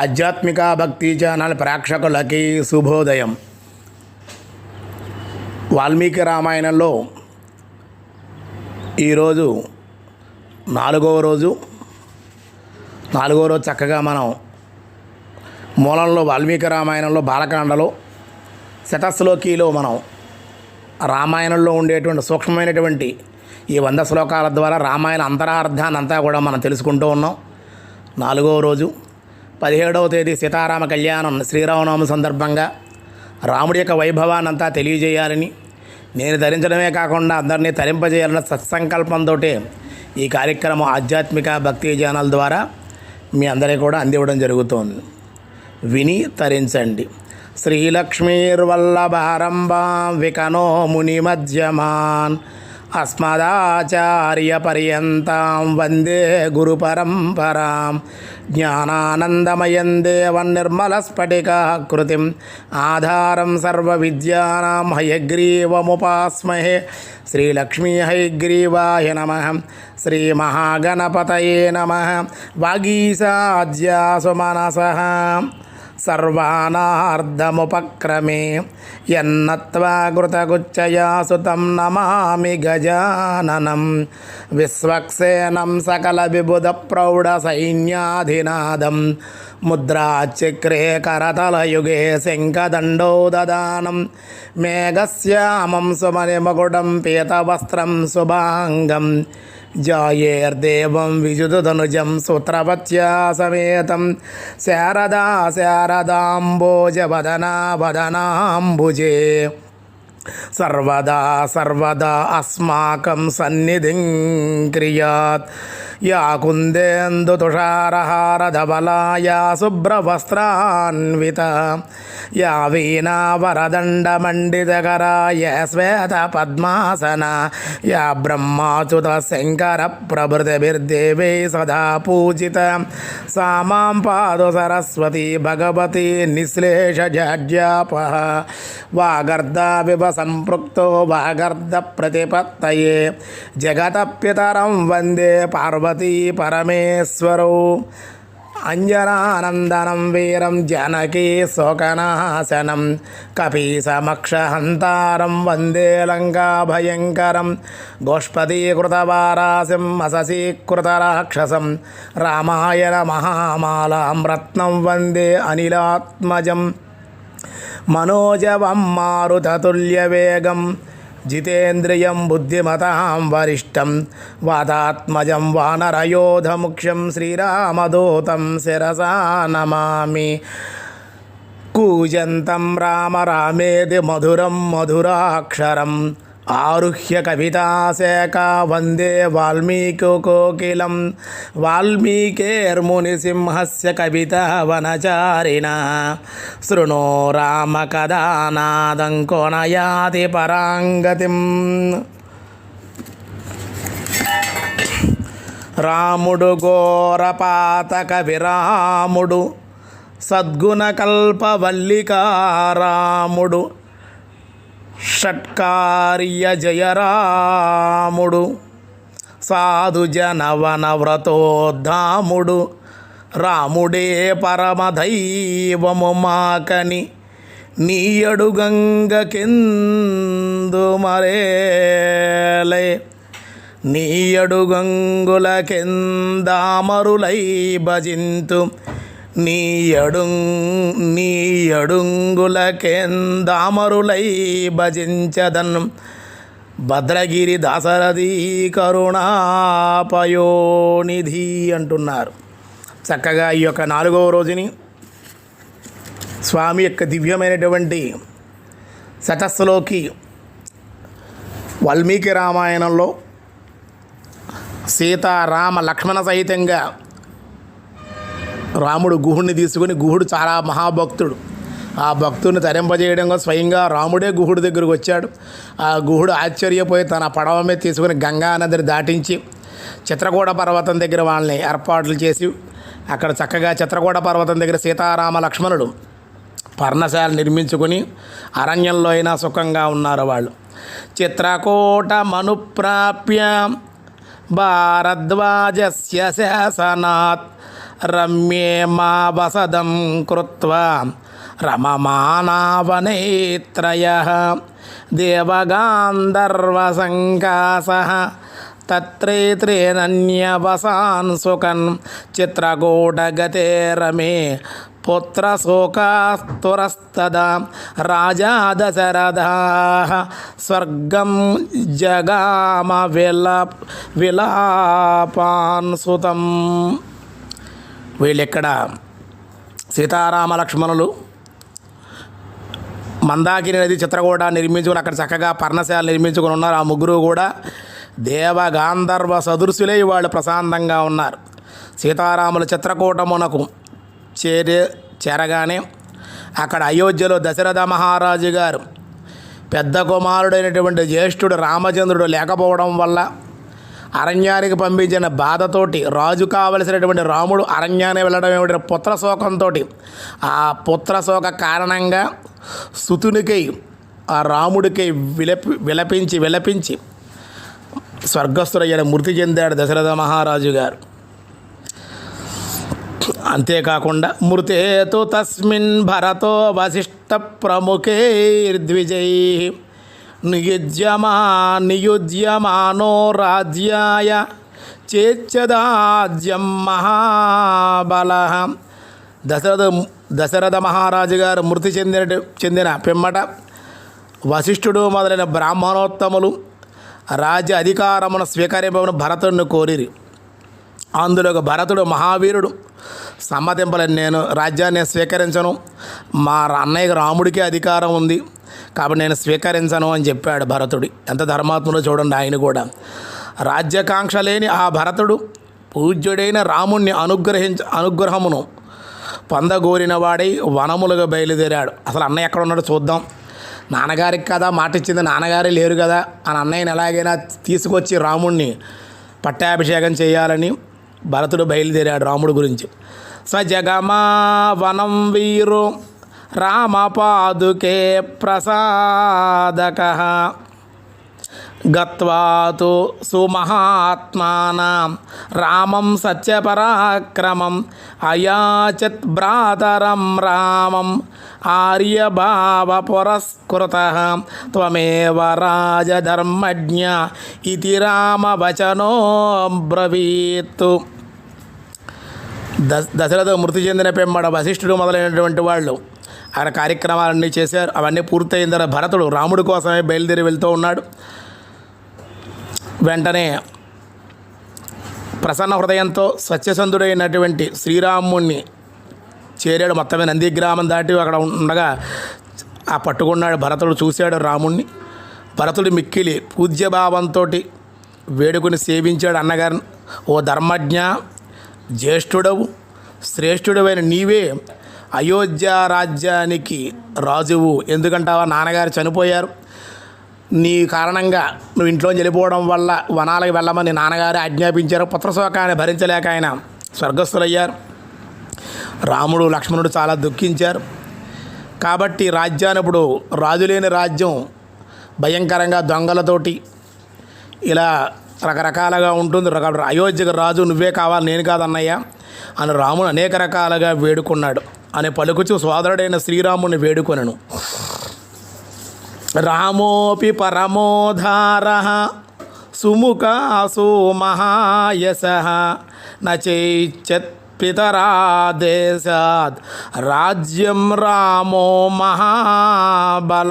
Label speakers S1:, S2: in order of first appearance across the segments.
S1: ఆధ్యాత్మిక భక్తి ఛానల్ ప్రేక్షకులకి శుభోదయం. వాల్మీకి రామాయణంలో ఈరోజు నాలుగవ రోజు. నాలుగవ రోజు చక్కగా మనం మూలంలో వాల్మీకి రామాయణంలో బాలకాండలో శతశ్లోకిలో మనం రామాయణంలో ఉండేటువంటి సూక్ష్మమైనటువంటి ఈ వంద శ్లోకాల ద్వారా రామాయణ అంతరార్థాన్ని అంతా కూడా మనం తెలుసుకుంటూ ఉన్నాం. నాలుగవ రోజు. పదిహేడవ తేదీ సీతారామ కళ్యాణం శ్రీరామనవమి సందర్భంగా రాముడి యొక్క వైభవాన్నంతా తెలియజేయాలని నేను ధరించడమే కాకుండా అందరినీ తరింపజేయాలన్న సత్సంకల్పంతో ఈ కార్యక్రమం ఆధ్యాత్మిక భక్తి ఛానల్ ద్వారా మీ అందరికీ కూడా అందివ్వడం జరుగుతోంది. విని తరించండి. శ్రీలక్ష్మీర్వల్లభారంభా వికనో ముని మధ్యమాన్ అస్మదాచార్యపర్యంతం వందే గురు పరంపరాం. జ్ఞానానందమయం దేవం నిర్మలస్ఫటికాకృతిం ఆధారం సర్వవిద్యానాం హయగ్రీవముపాస్మహే శ్రీలక్ష్మీ హయగ్రీవాయ నమ శ్రీమహాగణపతయే నమ వాగీసాధ్యాసు మనస సర్వానార్ధముపక్రమే ఎన్నత్వా సుతం నమామి గజాననం. విశ్వక్సేనం సకల విబుధ ప్రౌఢ సైన్యాధినాదం. ముద్రాచక్రే కరతలయుగే శంఖదండో దదానం మేఘశ్యామం సుమనిమకుటం పీతవస్త్రం శుభాంగం. జాయేర్దేవం విజుదనుజం సూత్రవత్యా సమేతం. శారదా శారదాంబోజవదనా వదనాంబుజే. సర్వదా సర్వదా అస్మాకం సన్నిధిం క్రియాత్. యా కుందేందు తుషారహారధవలా శుభ్రవస్త్రాన్విత. యా వీణా వరదండమండితకరా యా శ్వేత పద్మాసన. యా బ్రహ్మాచుత శంకర ప్రభృతిభిర్దేవై సదా పూజిత. సా మాం పాదు సరస్వతి భగవతి నిశ్లేష నిశ్లేషజాడ్యాప వాగర్ధావివ సంపృక్తో భాగర్ధ ప్రతిపత్తయే. జగతప్యతరం వందే పార్వతీ పరమేశ్వరౌ. అంజనానందనం వీరం జనకీ శోకనాశనం. కపీసమక్షహంతారం వందే లంకాభయంకరం. గోష్పదీకృతవారాసిం అససీకృతరాక్షసం రామాయణ మహామాలాం రత్నం వందే అనిలాత్మజం. మనోజవం మారుతతుల్యవేగం జితేంద్రియం బుద్ధిమతాం వరిష్టం వాతాత్మజం వానరయోధముఖ్యం శ్రీరామదూతం శిరసా నమామి కూజంతం రామ రామేది మధురం మధురాక్షరం ఆరుహ్య కవితాశేఖ వందే వాల్మీకోకిలం వాల్మీకేర్మునిసింహస్య కవిత వనచారిణ. శృణో రామ రామకథానాదం కోణయాతి పరాంగతిం. రాముడు ఘోరపాతక విరాముడు సద్గుణకల్పవల్లికారాముడు షట్కార్య జయరాముడు సాధు జనవన వ్రతోద్ధాముడు రాముడే పరమదైవము మాకని నీయడుగంగకెందు మరేలే నీయడుగంగులకెందామరులై భజింతు నీయడు నీయడుంగులకెందామరులై భజించదన్. భద్రగిరి దాసరథి కరుణాపయోనిధి అంటున్నారు. చక్కగా ఈ యొక్క నాలుగవ రోజుని స్వామి యొక్క దివ్యమైనటువంటి శతస్సులోకి వాల్మీకి రామాయణంలో సీతారామ లక్ష్మణ సహితంగా రాముడు గుహుడిని తీసుకుని గుహుడు చాలా మహాభక్తుడు. ఆ భక్తుడిని తరింపజేయడంగా స్వయంగా రాముడే గుహుడి దగ్గరకు వచ్చాడు. ఆ గుహుడు ఆశ్చర్యపోయి తన పడవ మీద తీసుకుని గంగా నదిని దాటించి చిత్రకూట పర్వతం దగ్గర వాళ్ళని ఏర్పాట్లు చేసి అక్కడ చక్కగా చిత్రకూట పర్వతం దగ్గర సీతారామ లక్ష్మణుడు పర్ణశాల నిర్మించుకొని అరణ్యంలో అయినా సుఖంగా ఉన్నారు వాళ్ళు. చిత్రకూట మనుప్రాప్య భారద్వాజస్య శాసనాత్ రమ్యే మా వసదం కృత్వా. రమమానావనేత్రయ. దేవగాంధర్వసంకాస. తత్రేత్రేణ్యవసాన్ సుఖన్. చిత్రకూటగతే రమే. పుత్రశోకాస్తురస్తదా. రాజా దశరథ స్వర్గం జగామ విల విలాపాన్ సుతం. వీళ్ళెక్కడ? సీతారామ లక్ష్మణులు మందాకిని నది చిత్రకూట నిర్మించుకుని అక్కడ చక్కగా పర్ణశాల నిర్మించుకుని ఉన్నారు. ఆ ముగ్గురు కూడా దేవ గాంధర్వ వాళ్ళు ప్రశాంతంగా ఉన్నారు. సీతారాముల చిత్రకూటమునకు చేరే చేరగానే అక్కడ అయోధ్యలో దశరథ మహారాజు గారు పెద్ద కుమారుడైనటువంటి జ్యేష్ఠుడు రామచంద్రుడు లేకపోవడం వల్ల అరణ్యానికి పంపించిన బాధతోటి రాజు కావలసినటువంటి రాముడు అరణ్యాన్ని వెళ్ళడం ఏమిటి? పుత్రశోకంతో ఆ పుత్రశోక కారణంగా సుతునికై ఆ రాముడికై విలపి విలపించి విలపించి స్వర్గస్థుడయ్యాడు మృతి చెందాడు దశరథ మహారాజు గారు. అంతేకాకుండా మృతేతు తస్మిన్ భరతో వశిష్ట ప్రముఖైర్ద్విజై. నియుజ్యమా నియుజ్యమానో రాజ్యాయ చేచ్చదాజ్యం మహాబల దశరథ దశరథ మహారాజు గారు మృతి చెందిన చెందిన పిమ్మట వశిష్ఠుడు మొదలైన బ్రాహ్మణోత్తములు రాజ్య అధికారమును స్వీకరింపమని భరతుడిని కోరిరి. అందులో ఒక భరతుడు మహావీరుడు. సమ్మతింపలేని నేను రాజ్యాన్ని స్వీకరించను. మా అన్నయ్య రాముడికే అధికారం ఉంది. కాబట్టి నేను స్వీకరించను అని చెప్పాడు భరతుడు. ఎంత ధర్మాత్ముడో చూడండి ఆయన కూడా. రాజ్యకాంక్ష లేని ఆ భరతుడు పూజ్యుడైన రాముణ్ణి అనుగ్రహించ అనుగ్రహమును పొందగోరిన వాడై వనములుగా బయలుదేరాడు. అసలు అన్నయ్య ఎక్కడ ఉన్నాడో చూద్దాం. నాన్నగారికి కదా మాట ఇచ్చింది నాన్నగారే లేరు కదా అని అన్నయ్యని ఎలాగైనా తీసుకొచ్చి రాముణ్ణి పట్టాభిషేకం చేయాలని భరతుడు బయలుదేరాడు రాముడు గురించి. సజగమా వనం వీరు రామపాదుకే ప్రసాదక. గత్వాతు సుమహాత్మానం రామం సత్యపరాక్రమం అయాచత్ భ్రాతరం రామం ఆర్యభావ పురస్కృత త్వమేవ రాజధర్మజ్ఞ ఇది రామవచనో బ్రవీత్ దశరథ మృతి చెందిన పెంబడ వశిష్ఠుడు మొదలైనటువంటి వాళ్ళు. ఆయన కార్యక్రమాలన్నీ చేశారు. అవన్నీ పూర్తయిన తర్వాత భరతుడు రాముడి కోసమే బయలుదేరి వెళ్తూ ఉన్నాడు. వెంటనే ప్రసన్న హృదయంతో సత్యసంధుడైనటువంటి శ్రీరాముణ్ణి చేరాడు. మొత్తమే నందిగ్రామం దాటి అక్కడ ఉండగా ఆ పట్టుకున్నాడు భరతుడు చూశాడు రాముణ్ణి. భరతుడు మిక్కిలి పూజ్యభావంతో వేడుకుని సేవించాడు అన్నగారిని. ఓ ధర్మజ్ఞ జ్యేష్ఠుడవు శ్రేష్ఠుడవైన నీవే అయోధ్య రాజ్యానికి రాజువు. ఎందుకంటావా? నాన్నగారు చనిపోయారు. నీ కారణంగా నువ్వు ఇంట్లోంచి వెళ్ళిపోవడం వల్ల వనాలకు వెళ్ళమని నాన్నగారు ఆజ్ఞాపించారు. పుత్రశోకాన్ని భరించలేక ఆయన స్వర్గస్థులయ్యారు. రాముడు లక్ష్మణుడు చాలా దుఃఖించారు. కాబట్టి రాజ్యాన్ని ఇప్పుడు రాజులేని రాజ్యం భయంకరంగా దొంగలతోటి ఇలా రకరకాలుగా ఉంటుంది. రక అయోధ్యకు రాజు నువ్వే కావాలి నేను కాదన్నయ్య అని రాముడు అనేక రకాలుగా వేడుకున్నాడు. అని పలుకుచు సోదరుడైన శ్రీరాముని వేడుకొనను. రామోపి పరమోధార సుముఖాసు మహాయశ నచైచ్చత్ పితరాదేశాద్ రాజ్యం రామో మహాబల.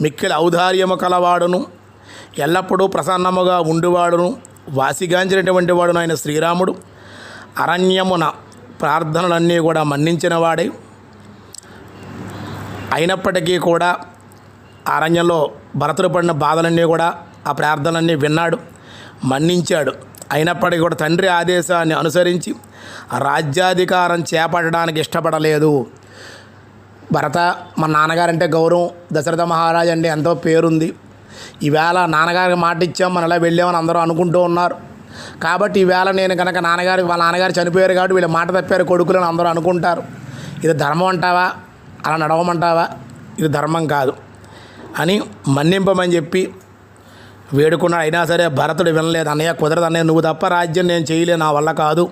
S1: మిక్కిలి ఔదార్యము కలవాడును. ఎల్లప్పుడూ ప్రసన్నముగా ఉండివాడును. వాసిగాంచినటువంటి వాడును ఆయన శ్రీరాముడు. అరణ్యమున ప్రార్థనలన్నీ కూడా మన్నించినవాడే అయినప్పటికీ కూడా అరణ్యంలో భరతుడు పడిన బాధలన్నీ కూడా ఆ ప్రార్థనలన్నీ విన్నాడు మన్నించాడు. అయినప్పటికీ కూడా తండ్రి ఆదేశాన్ని అనుసరించి రాజ్యాధికారం చేపట్టడానికి ఇష్టపడలేదు. భరత మా నాన్నగారంటే గౌరవం. దశరథ మహారాజ్ అంటే ఎంతో పేరుంది. ఈవేళ నాన్నగారికి మాట ఇచ్చాం మనం ఇలా వెళ్ళామని అందరూ అనుకుంటూ ఉన్నారు. కాబట్టి ఈవేళ నేను కనుక నాన్నగారికి వాళ్ళ నాన్నగారు చనిపోయారు కాబట్టి వీళ్ళు మాట తప్పారు కొడుకులు అని అందరూ అనుకుంటారు. ఇది ధర్మం అంటావా? అలా నడవమంటావా? ఇది ధర్మం కాదు అని మన్నింపమని చెప్పి వేడుకున్నాడు. అయినా సరే భరతుడు వినలేదు. అన్నయ్య కుదరదు అన్నయ్య నువ్వు తప్ప రాజ్యం నేను చేయలే నా వల్ల కాదు.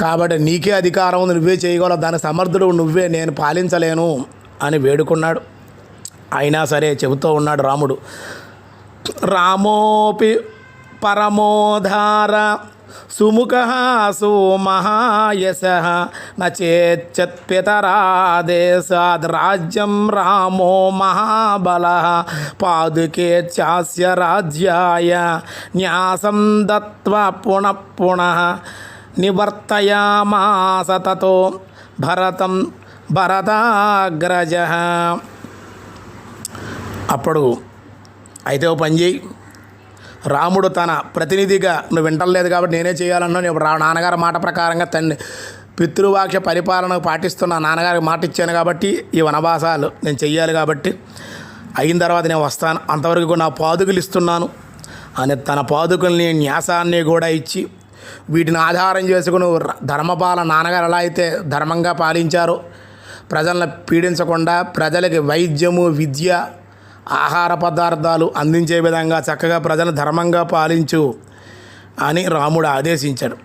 S1: కాబట్టి నీకే అధికారం ఉంది నువ్వే చేయగలవు దాని సమర్థుడు నువ్వే నేను పాలించలేను అని వేడుకున్నాడు. అయినా సరే చెబుతూ ఉన్నాడు రాముడు రామోపి పరమోధార సుముఖ సుమహాయశ నేచ్చత్పితరాదేశాద్ రాజ్యం రామో మహాబల పాదుకే చాస్య రాజ్యాయ న్యాసం దత్వ పునః పునః నివర్తయామాస తతో భరతం భరతాగ్రజ. అప్పుడు అయితే ఓ పని చేయి. రాముడు తన ప్రతినిధిగా నువ్వు వింటలేదు కాబట్టి నేనే చేయాలన్నా నేను రా నాన్నగారి మాట ప్రకారంగా తండ్రి పితృవాక్ష పరిపాలన పాటిస్తున్న నాన్నగారికి మాట ఇచ్చాను కాబట్టి ఈ వనవాసాలు నేను చెయ్యాలి కాబట్టి అయిన తర్వాత నేను వస్తాను. అంతవరకు కూడా నా పాదుకలు ఇస్తున్నాను. అని తన పాదుకల్ని న్యాసాన్ని కూడా ఇచ్చి వీటిని ఆధారం చేసుకుని ధర్మపాల నాన్నగారు ఎలా అయితే ధర్మంగా పాలించారో ప్రజలను పీడించకుండా ప్రజలకి వైద్యము విద్య ఆహార పదార్థాలు అందించే విధంగా చక్కగా ప్రజలను ధర్మంగా పాలించు అని రాముడు ఆదేశించాడు.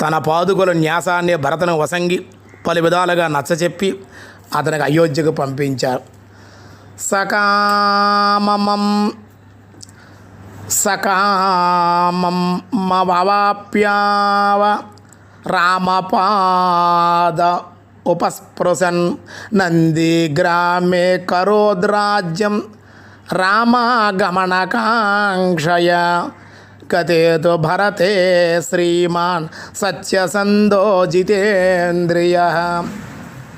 S1: తన పాదుకుల న్యాసాన్ని భరతను వసంగి పలు విధాలుగా నచ్చచెప్పి అతనికి అయోధ్యకు పంపించారు. సకామమం సకామం మవాప్యావ రామపాద ఉపస్పృశన్ నంది గ్రామే కరోద్రాజ్యం రామాగమనకాంక్షయ. గతేతు భరతే శ్రీమాన్ సత్యసందో జితేంద్రియ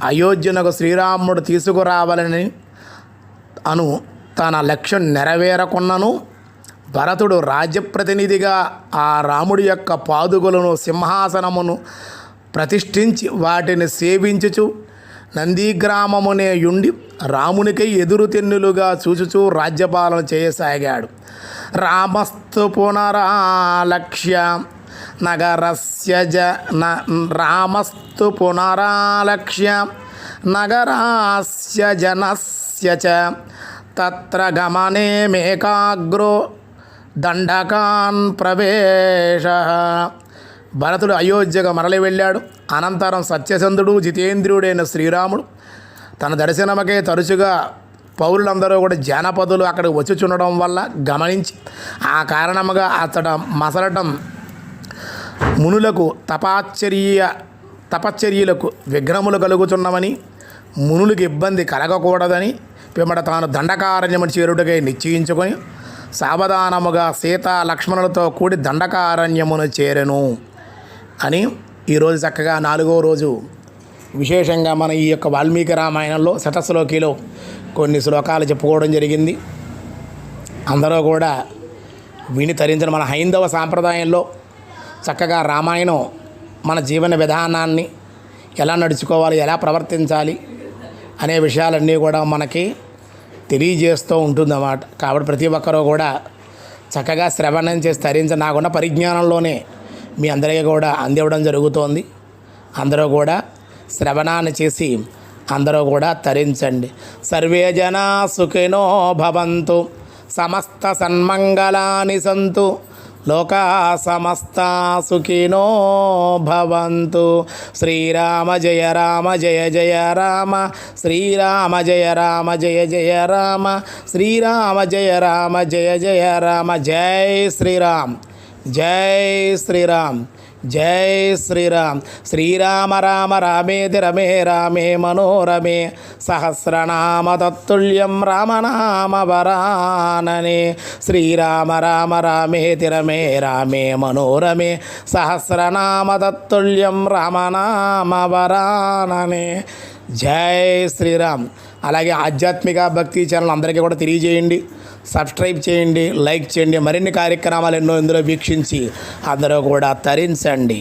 S1: అయోధ్యనకు శ్రీరాముడు తీసుకురావాలని అను తన లక్ష్యం నెరవేరకున్నను భరతుడు రాజ్యప్రతినిధిగా ఆ రాముడి యొక్క పాదుగులను సింహాసనమును ప్రతిష్ఠించి వాటిని సేవించుచు నందిగ్రామమునే యుండి రామునికై ఎదురు తెన్నులుగా చూచుచూ రాజ్యపాలన చేయసాగాడు. రామస్తు పునరాలక్ష్య నగరస్య జ న- రామస్తు పునరాలక్ష్య నగరాస్య జనస్య చ తత్ర గమనే మేకాగ్రో దండకాన్ ప్రవేశ భరతుడు అయోధ్యగా మరలి వెళ్ళాడు. అనంతరం సత్యసంధుడు జితేంద్రుడైన శ్రీరాముడు తన దర్శనమకే తరచుగా పౌరులందరూ కూడా జానపదులు అక్కడికి వచ్చుచుండడం వల్ల గమనించి ఆ కారణముగా అతడ మసలటం మునులకు తపాశ్చర్య తపశ్చర్యలకు విఘ్నములు కలుగుతున్నామని మునులకు ఇబ్బంది కలగకూడదని పిమ్మట తాను దండకారణ్యము చేరుటకై నిశ్చయించుకొని సావధానముగా సీత లక్ష్మణులతో కూడి దండకారణ్యమును చేరెను. అని ఈరోజు చక్కగా నాలుగో రోజు విశేషంగా మన ఈ యొక్క వాల్మీకి రామాయణంలో శతశ్లోకిలో కొన్ని శ్లోకాలు చెప్పుకోవడం జరిగింది. అందరూ కూడా విని తరించిన మన హైందవ సాంప్రదాయంలో చక్కగా రామాయణం మన జీవన విధానాన్ని ఎలా నడుచుకోవాలి ఎలా ప్రవర్తించాలి అనే విషయాలన్నీ కూడా మనకి తెలియజేస్తూ ఉంటుందన్నమాట. కాబట్టి ప్రతి ఒక్కరూ కూడా చక్కగా శ్రవణం చేసి తరించి నాకున్న పరిజ్ఞానంలోనే మీ అందరికీ కూడా అందివ్వడం జరుగుతోంది. అందరూ కూడా శ్రవణాన్ని చేసి అందరూ కూడా తరించండి. సర్వే జనా సుఖినో భవంతు. సమస్త సన్మంగళాని సంతు. లోకా సమస్త సుఖినో భవంతు. శ్రీరామ జయ రామ జయ జయ రామ. శ్రీరామ జయ రామ జయ జయ రామ. శ్రీరామ జయ రామ జయ జయ రామ. జై శ్రీరామ్. జై శ్రీరామ్ జై శ్రీరామ్. శ్రీరామ రామ రామేది రమే రామే మనోరమే. సహస్రనామ తత్తుల్యం రామనామ వరాననే. శ్రీరామ రామ రామేది రమే రామే మనోరమే. సహస్రనామ తత్తుల్యం రామనామ వరాననే. జై శ్రీరామ్. అలాగే ఆధ్యాత్మిక భక్తి ఛానల్ అందరికీ కూడా తెలియజేయండి. సబ్స్క్రైబ్ చేయండి లైక్ చేయండి మరిన్ని కార్యక్రమాలు ఎన్నో ఇందులో వీక్షించి అందరూ కూడా తరించండి.